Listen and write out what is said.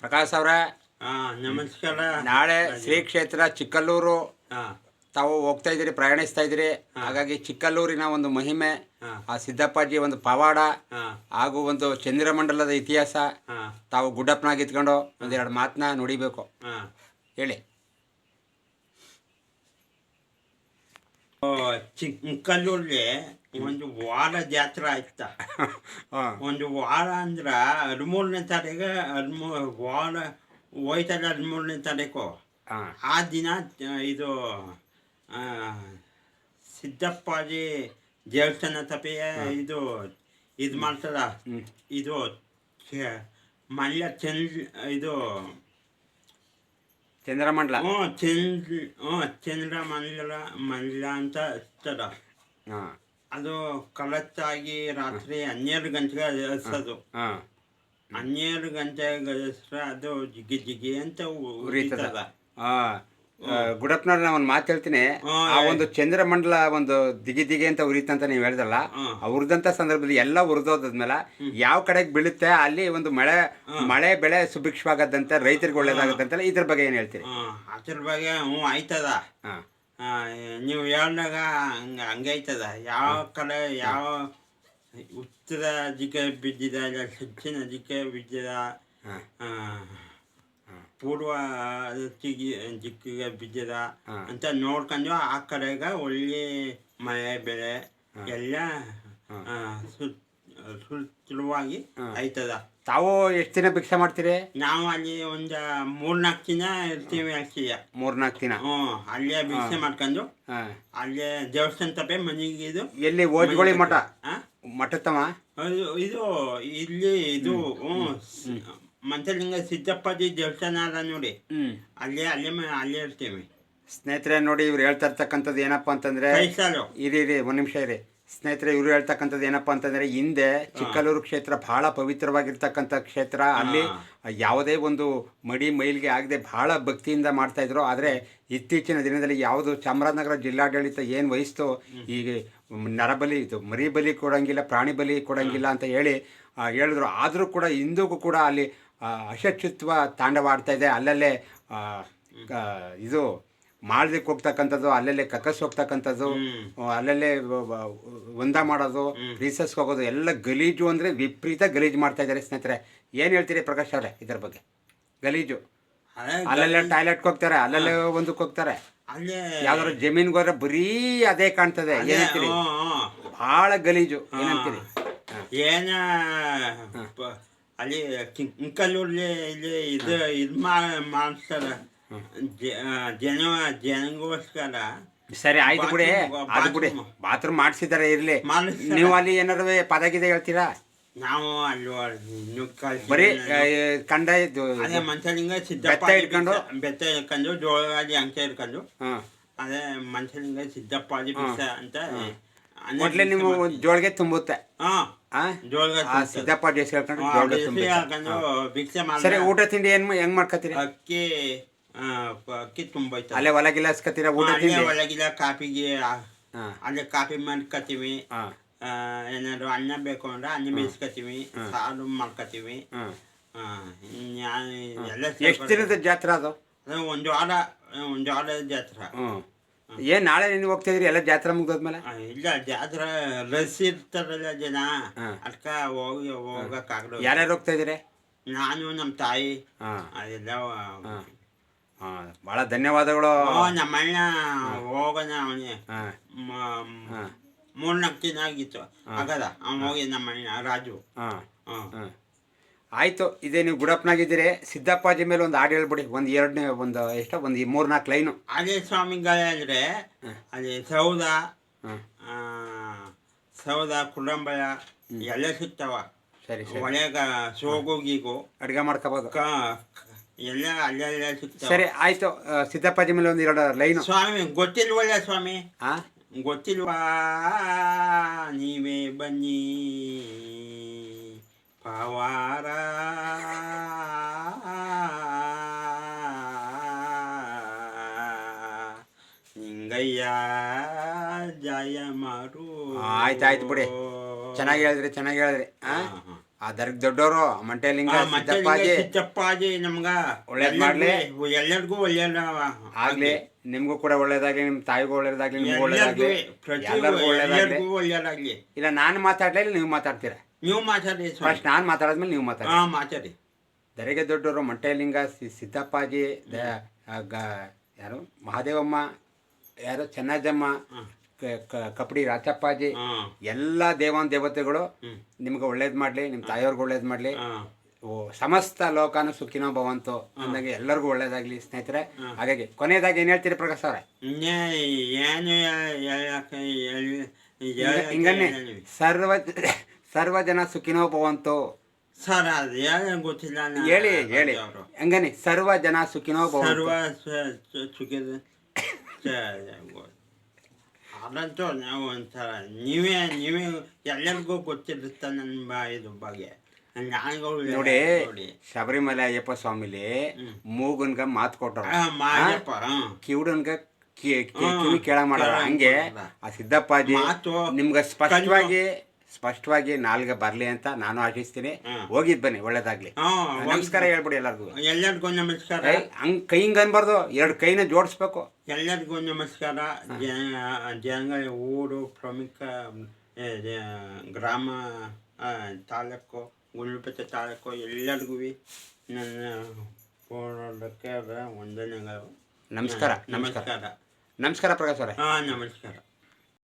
ಪ್ರಕಾಶ್ ಅವರೇ ನಮಸ್ಕಾರ. ನಾಳೆ ಶ್ರೀ ಕ್ಷೇತ್ರ ಚಿಕ್ಕಲ್ಲೂರು ತಾವು ಹೋಗ್ತಾ ಇದ್ದೀರಿ ಪ್ರಯಾಣಿಸ್ತಾ ಇದ್ದೀರಿ. ಹಾಗಾಗಿ ಚಿಕ್ಕಲ್ಲೂರಿನ ಒಂದು ಮಹಿಮೆ ಆ ಸಿದ್ದಪ್ಪಾಜಿ ಒಂದು ಪವಾಡ ಹಾಗೂ ಒಂದು ಚಂದ್ರಮಂಡಲದ ಇತಿಹಾಸ. ತಾವು ಗುಡ್ಡಪ್ಪನಾಗಿ ಇತ್ಕೊಂಡು ಒಂದೆರಡು ಮಾತನ್ನ ನುಡಿಬೇಕು. ಹಾ. ಹೇಳಿ. ಚಿಕ್ಕಲ್ಲೂರಲ್ಲಿ ಚಿಕ್ಕಲ್ಲೂರ್ಲಿ ಒಂದು ವಾರ ಜಾತ್ರೆ ಆಯ್ತ? ಒಂದು ವಾರ ಅಂದ್ರ ಹದಿಮೂರನೇ ತಾರೀಕು ಹದಿಮೂ ವಾರ ಹೋಯ್ತಲ್ಲ ಹದಿಮೂರನೇ ತಾರೀಕು? ಆ ದಿನ ಇದು ಸಿದ್ದಪ್ಪಾಜಿ ದೇವಸ್ಥಾನ ತಪ್ಪಿಯ ಇದು ಇದು ಮಾಡ್ತದ? ಇದು ಮಲ್ಯ ಚಂದ್ರ ಇದು ಚಂದ್ರಮಂಡಲ. ಹ್ಞೂ ಚಂದ್ರ ಹ್ಞೂ ಚಂದ್ರ ಮಂಡಲ ಮಂಡಲ ಅಂತ ಇರ್ತದ. ಹಾಂ. ಅದು ಕಲತ್ತಾಗಿ ರಾತ್ರಿ ಹನ್ನೆರಡು ಗಂಟೆಗೆ ಅದು ಹನ್ನೆರಡು ಗಂಟೆಗೆ ಗಳಿಸ್ರೆ ಅದು ಜಿಗಿ ಜಿಗಿ ಅಂತ ಉರಿತದ. ಗುಡಪ್ಪನವ್ರ ನಾನು ಒಂದು ಮಾತು ಹೇಳ್ತೀನಿ. ಆ ಒಂದು ಚಂದ್ರಮಂಡಲ ಒಂದು ದಿಗಿ ದಿಗಿ ಅಂತ ಉರಿತಂತ ನೀವು ಹೇಳ್ದಲ್ಲ ಉರಿದಂತ ಸಂದರ್ಭದಲ್ಲಿ ಎಲ್ಲ ಉರಿದೋದ್ಮೇಲೆ ಯಾವ ಕಡೆಗೆ ಬೀಳುತ್ತೆ ಅಲ್ಲಿ ಒಂದು ಮಳೆ ಮಳೆ ಬೆಳೆ ಸುಭಿಕ್ಷವಾಗದಂತೆ ರೈತರಿಗೆ ಒಳ್ಳೇದಾಗತ್ತಂತೆಲ್ಲ ಇದ್ರ ಬಗ್ಗೆ ಏನು ಹೇಳ್ತೀರಿ? ಅದ್ರ ಬಗ್ಗೆ ಹ್ಞೂ ಆಯ್ತದ. ನೀವು ಹೇಳ್ದಾಗ ಹಂಗ ಹಂಗೆ ಆಯ್ತದ. ಯಾವ ಕಡೆ ಯಾವ ಉತ್ತರ ದಿಕ್ಕೆ ಬಿದ್ದಿದ ಇಲ್ಲ ದಕ್ಷಿಣ ದಿಕ್ಕೆ ಬಿದ್ದಿದ ಪೂರ್ವ ದಿಕ್ಕಿಗೆ ದಿಕ್ಕಿಗೆ ಬಿದ್ದಿದ ಅಂತ ನೋಡ್ಕೊಂಡು ಆ ಕಡೆಗೆ ಒಳ್ಳೆ ಮಳೆ ಬೆಳೆ ಎಲ್ಲ ಆ, ಸುತ್ತಲುವಾಗಿ ಆಯ್ತದ. ತಾವು ಎಷ್ಟು ದಿನ ಭಿಕ್ಷೆ ಮಾಡ್ತೀರಿ? ನಾವು ಅಲ್ಲಿ ಒಂದು ಮೂರ್ನಾಲ್ಕು ದಿನ ಇರ್ತೀವಿ ಅಕ್ಷಯ ಮೂರ್ನಾಲ್ಕು ದಿನ? ಹ್ಞೂ ಅಲ್ಲೇ ಭಿಕ್ಷೆ ಮಾಡ್ಕೊಂಡು ಅಲ್ಲೇ ದೇವಸ್ಥಾನ ತಪ್ಪೆ ಮನೆಗೆ ಇದು ಎಲ್ಲಿ ಓಜ್ಗೋಳಿ ಮಠ? ಆ? ತಮ್ಮ ಇದು ಇಲ್ಲಿ ಇದು ಮಂಚಲಿಂಗ ಸಿದ್ದಪ್ಪಾಜಿ ದೇವಸ್ಥಾನ ಅದ ನೋಡಿ. ಅಲ್ಲೇ ಅಲ್ಲೇ ಅಲ್ಲೇ ಇರ್ತೀವಿ. ಸ್ನೇಹಿತರೆ ನೋಡಿ ಇವ್ರು ಹೇಳ್ತಾ ಇರ್ತಕ್ಕಂಥದ್ದು ಏನಪ್ಪ ಅಂತಂದ್ರೆ ಇರಿ ಇರಿ ಒಂದು ನಿಮಿಷ ಇರಿ. ಸ್ನೇಹಿತರೆ ಇವರು ಹೇಳ್ತಕ್ಕಂಥದ್ದು ಏನಪ್ಪ ಅಂತಂದ್ರೆ ಹಿಂದೆ ಚಿಕ್ಕಲೂರು ಕ್ಷೇತ್ರ ಬಹಳ ಪವಿತ್ರವಾಗಿರ್ತಕ್ಕಂಥ ಕ್ಷೇತ್ರ. ಅಲ್ಲಿ ಯಾವುದೇ ಒಂದು ಮಡಿ ಮೈಲಿಗೆ ಆಗದೆ ಬಹಳ ಭಕ್ತಿಯಿಂದ ಮಾಡ್ತಾ ಇದ್ರು. ಆದರೆ ಇತ್ತೀಚಿನ ದಿನದಲ್ಲಿ ಯಾವುದು ಚಾಮರಾಜನಗರ ಜಿಲ್ಲಾಡಳಿತ ಏನು ವಹಿಸ್ತು ಈ ನರಬಲಿ ಇದು ಮರಿ ಬಲಿ ಕೊಡಂಗಿಲ್ಲ ಪ್ರಾಣಿ ಬಲಿ ಕೊಡಂಗಿಲ್ಲ ಅಂತ ಹೇಳಿ ಹೇಳಿದ್ರು. ಆದರೂ ಕೂಡ ಹಿಂದೂಗೂ ಕೂಡ ಅಲ್ಲಿ ಅಶಚ್ಯುತ್ವ ತಾಂಡವ ತಾಂಡವಾಡ್ತಾ ಇದೆ. ಅಲ್ಲಲ್ಲೇ ಇದು ಮಾಡ್ಲಿಕ್ಕೆ ಹೋಗ್ತಕ್ಕಂಥದ್ದು ಅಲ್ಲಲ್ಲೇ ಕಕ್ಕಸ್ ಹೋಗ್ತಕ್ಕಂಥದ್ದು ಅಲ್ಲಲ್ಲೇ ಒಂದ ಮಾಡೋದು ರೀಸಸ್ಗೆ ಹೋಗೋದು ಎಲ್ಲ ಗಲೀಜು ಅಂದರೆ ವಿಪರೀತ ಗಲೀಜು ಮಾಡ್ತಾ ಇದ್ದಾರೆ ಸ್ನೇಹಿತರೆ. ಏನು ಹೇಳ್ತೀರಿ ಪ್ರಕಾಶ್ ಅವರೇ ಇದ್ರ ಬಗ್ಗೆ? ಗಲೀಜು. ಅಲ್ಲಲ್ಲೇ ಟಾಯ್ಲೆಟ್ಗೆ ಹೋಗ್ತಾರೆ ಅಲ್ಲಲ್ಲೇ ಒಂದಕ್ಕೆ ಹೋಗ್ತಾರೆ. ಅಲ್ಲೇ. ಯಾವ್ದಾದ್ರು ಜಮೀನ್ಗೆ ಹೋದ್ರೆ ಬರೀ ಅದೇ ಕಾಣ್ತದೆ. ಏನಂತೀರಿ ಬಹಳ. ಭಾಳ ಗಲೀಜು. ಏನಂತೀರಿ ಏನ ಅಲ್ಲಿ ಇಲ್ಲಿ ಇದು ಇದು ಮಾಡ್ತಾರೆ. ಜನ ಜನಗೋಸ್ಕರ ಸರಿ ಆಯ್ತು ಬಿಡಿ. ಅದು ಬಿಡಿ. ಬಾತ್ರೂಮ್. ಮಾಡಿಸಿದಾರೆ ಇರ್ಲಿ. ನೀವು ಅಲ್ಲಿ ಏನಾದ್ರು ಪದಗಿದೆ ಹೇಳ್ತೀರಾ? ನಾವು ಅಲ್ಲಿ ಬರೀ ಕಂಡ ಅದೇ ಮಂಚಲಿಂಗ ಸಿದ್ದಪ್ಪ ಇಟ್ಕೊಂಡು? ಬೆತ್ತ ಇಟ್ಕೊಂಡು ಜೋಳಗಾಲಿ ಅಂಕೆ ಇಟ್ಕೊಂಡು. ಅದೇ ಮಂಚಲಿಂಗ ಸಿದ್ದಪ್ಪ ಬಿಸ ಅಂತ ಅದೇ ನಿಮ್ಮ ಜೋಳಿಗೆ ತುಂಬುತ್ತೆ. ಸಿದ್ದಪ್ಪ ದೇಶ ಹೇಳ್ಕೊಂಡು ಭಿಕ್ಷೆ ಸರಿ ಊಟ ತಿಂಡಿ ಏನ್ ಹೆಂಗ್ ಮಾಡ್ಕೊತೀರಿ ಅಕ್ಕಿ ಅಕ್ಕಿ ತುಂಬೈತೆ ಅಲ್ಲೇ ಹೊಲ ಗಿಲ ಹಸ್ಕತ್ತೀರಾ ಊಟ ಅಲ್ಲೇ ತಿಂಡಿ? ಒಳಗಿಲ್ಲ ಕಾಫಿಗೆ ಹಾ ಅಲ್ಲೇ ಕಾಫಿ ಮಾಡ್ಕೊತೀವಿ. ಹಾ ಆ, ಏನಾದ್ರು ಅನ್ನ ಬೇಕು ಅಂದ್ರೆ ಅನ್ನ ಬೇಯಿಸ್ಕೊತೀವಿ ಸಾಲು ಮಾಡ್ಕೊತೀವಿ. ಹಾ ಆ, ಎಲ್ಲ ಎಷ್ಟು ದಿನದ ಜಾತ್ರೆ ಅದು? ಅದು ಒಂದು ವಾರ ಒಂದು ವಾರ ಜಾತ್ರೆ. ಏನ್ ನಾಳೆ ನೀವು ಹೋಗ್ತಾ ಇದ್ರಿ? ಎಲ್ಲ ಜಾತ್ರೆ ಮುಗ್ದೋದ್ಮೇಲೆ? ಆ, ಇಲ್ಲ ಜಾತ್ರೆ ರಸ್ ಇರ್ತಾರಲ್ಲ ಜನ. ಹಾ. ಅದಕ್ಕ ಹೋಗಿ ಹೋಗಕ್ಕಾಗಲ್ಲ ಯಾರ್ಯಾರು ಹೋಗ್ತಾ ಇದೀರಿ? ನಾನು ನಮ್ಮ ತಾಯಿ. ಹಾ ಅದೆಲ್ಲ ಹಾ ಭಾಳ ಧನ್ಯವಾದಗಳು. ಓ ನಮ್ಮಣ್ಣ ಹೋಗೋಣ ಅವನೇ. ಹಾಂ. ಮೂರ್ನಾಲ್ಕು ದಿನ ಆಗಿತ್ತು. ಆಗದ ಅವ್ನು ಹೋಗಿ ನಮ್ಮಣ್ಣ ರಾಜು. ಹಾಂ. ಹಾಂ. ಹಾಂ. ಆಯ್ತು ಇದೇ ನೀವು ಗುಡಪ್ಪನಾಗಿದ್ದೀರಿ. ಸಿದ್ದಪ್ಪಾಜಿ ಮೇಲೆ ಒಂದು ಹಾಡು ಹೇಳ್ಬಿಡಿ. ಒಂದು ಎರಡನೇ ಒಂದು ಎಷ್ಟೋ ಒಂದು ಮೂರ್ನಾಲ್ಕು ಲೈನು. ಅದೇ ಸ್ವಾಮಿಗಳೇ ಅಂದ್ರೆ ಅದೇ ಸೌದ ಆ, ಸೌದ ಕುಡಂಬಳ ಎಲ್ಲ ಸಿಗ್ತಾವ. ಸರಿ ಸರಿ. ಒಳಗ ಸೋಗು ಗೀಗು. ಅಡುಗೆ ಮಾಡ್ಕೋಬೋದು. ಕ- ಎಲ್ಲ ಅಲ್ಲೆಲ್ಲ ಸಿಗ್ತಾವ ಸರಿ ಆಯ್ತು. ಸಿದ್ದಪ್ಪ ಸಿದ್ದಪ್ಪಾಜಿ ಮೇಲೆ ಒಂದು ಎರಡು ಲೈನ್. ಸ್ವಾಮಿ ಗೊತ್ತಿಲ್ವಲ್ಲ ಸ್ವಾಮಿ? ಹಾ ಗೊತ್ತಿಲ್ವಾ? ನೀವೇ ಬನ್ನಿ. ಪವಾರ. ನಿಂಗಯ್ಯ ಜಯ ಮಾರು. ಆಯ್ತು ಆಯ್ತು ಬಿಡಿ. ಚೆನ್ನಾಗಿ ಹೇಳಿದ್ರಿ ಚೆನ್ನಾಗಿ ಹೇಳಿದ್ರಿ. ಆ? ಆ ದರ್ಗ ದೊಡ್ಡವರು ಮಂಟೆಲಿಂಗ ಲಿಂಗ ಚಪ್ಪಾಜಿ ಸಿದ್ದಪ್ಪಾಜಿ. ಸಿದ್ದಪ್ಪಾಜಿ ನಮ್ಗ ಒಳ್ಳೇದ್ ಮಾಡ್ಲಿ. ಎಲ್ಲರಿಗೂ- ಒಳ್ಳೇದ ಆಗ್ಲಿ ನಿಮ್ಗೂ ಕೂಡ ಒಳ್ಳೇದಾಗ್ಲಿ ನಿಮ್ ತಾಯಿಗೂ ಒಳ್ಳೇದಾಗ್ಲಿ ನಿಮ್ಗೂ ಒಳ್ಳೇದಾಗ್ಲಿ. ಎಲ್ಲರಿಗೂ ಒಳ್ಳೇದಾಗ್ಲಿ. ಇಲ್ಲ ನಾನು ಮಾತಾಡ್ಲಿಲ್ಲ ನೀವು ಮಾತಾಡ್ತೀರಾ? ನೀವು ಮಾತಾಡಿ. ಫಸ್ಟ್ ನಾನು ಮಾತಾಡಿದ್ಮೇಲೆ ನೀವು ಮಾತಾಡಿ. ಮಾತಾಡಿ. ದರೆಗೆ ದೊಡ್ಡವರು ಮಂಟೆಲಿಂಗ ಲಿಂಗ ಸಿದ್ದಪ್ಪಾಜಿ ಯಾರು? ಮಹಾದೇವಮ್ಮ ಯಾರು? ಚೆನ್ನಜ್ಜಮ್ಮ ಕಪಡಿ ರಾಚಪ್ಪಾಜಿ ಎಲ್ಲ ದೇವಾನ್ ದೇವತೆಗಳು. ನಿಮ್ಗೆ ಒಳ್ಳೇದು ಮಾಡಲಿ ನಿಮ್ಮ ತಾಯಿಯವ್ರಿಗೆ ಒಳ್ಳೇದು ಮಾಡಲಿ. ಓ ಸಮಸ್ತ ಲೋಕಾನು ಸುಖಿನೋ ಭವಂತು ಅಂದಾಗೆ ಎಲ್ಲರಿಗೂ ಒಳ್ಳೇದಾಗ್ಲಿ ಸ್ನೇಹಿತರೆ. ಹಾಗಾಗಿ ಕೊನೆಯದಾಗಿ ಏನು ಹೇಳ್ತೀರಿ ಪ್ರಕಾಶ್ ಅವರೇ? ಹಿಂಗನ್ನೇ. ಸರ್ವ ಸರ್ವ ಜನ ಸುಖಿನೋ ಭವಂತು. ಸರ್ ಅದು ಹೇಳ ಗೊತ್ತಿಲ್ಲ ಹೇಳಿ ಹೇಳಿ. ಅವ್ರು. ಸರ್ವ ಜನ ಸುಖಿನೋ ಭವಂತು. ಸರ್ವ ಸ- ಸ- ಸುಖಿದ ಸ- ಅದಂತೂ ನಾವು ಒಂಥರ ನೀವೇ ನೀವೇ ಎಲ್ಲರಿಗೂ ಗೊತ್ತಿರುತ್ತೆ ನನ್ನ ಬಾ ಇದು ಬಗ್ಗೆ. ನಾಯಿಗಳು ನೋಡಿ ನೋಡಿ. ಶಬರಿಮಲೆ ಅಯ್ಯಪ್ಪ ಸ್ವಾಮಿಲಿ ಮೂಗನ್ಗ ಮಾತು ಕೊಟ್ಟರು ಹಾ. ಕಿವುಡನ್ಗ ಕಿ- ಕಿ-. ಕಿವಿ ಕೇಳ ಮಾಡಲ್ಲ ಹಂಗೆ ಆ ಸಿದ್ದಪ್ಪಾಜಿ ಮಾತು ನಿಮ್ಗೆ ಸ್ಪಷ್ಟವಾಗಿ ಸ್ಪಷ್ಟವಾಗಿ ನಾಲ್ಗೆ ಬರಲಿ ಅಂತ ನಾನು ಆಶಿಸ್ತೀನಿ. ಹೋಗಿದ್ ಬನ್ನಿ ಒಳ್ಳೇದಾಗ್ಲಿ. ಹಾ, ನಮಸ್ಕಾರ ಹೇಳ್ಬಿಡಿ ಎಲ್ಲರಿಗೂ. ಎಲ್ಲರಿಗೂ ನಮಸ್ಕಾರ. ಹಂಗ್ ಕೈ ಹಿಂಗ್ ಅನ್ಬಾರ್ದು ಎರಡು ಕೈನ ಜೋಡಿಸ್ಬೇಕು. ಎಲ್ಲರಿಗೂ ನಮಸ್ಕಾರ. ಜಂಗಲ್ ಊರು ಪ್ರಮುಖ ಗ್ರಾಮ ತಾಲೂಕು ಗುಂಡ್ಲುಪೇಟೆ ತಾಲೂಕು ಎಲ್ಲರಿಗೂ ನನ್ನ ಹೋರಾಟಕ್ಕೆ ನಮಸ್ಕಾರ ನಮಸ್ಕಾರ. ನಮಸ್ಕಾರ. ನಮಸ್ಕಾರ ಪ್ರಕಾಶ್ ಅವರೇ. ಹಾಂ ನಮಸ್ಕಾರ.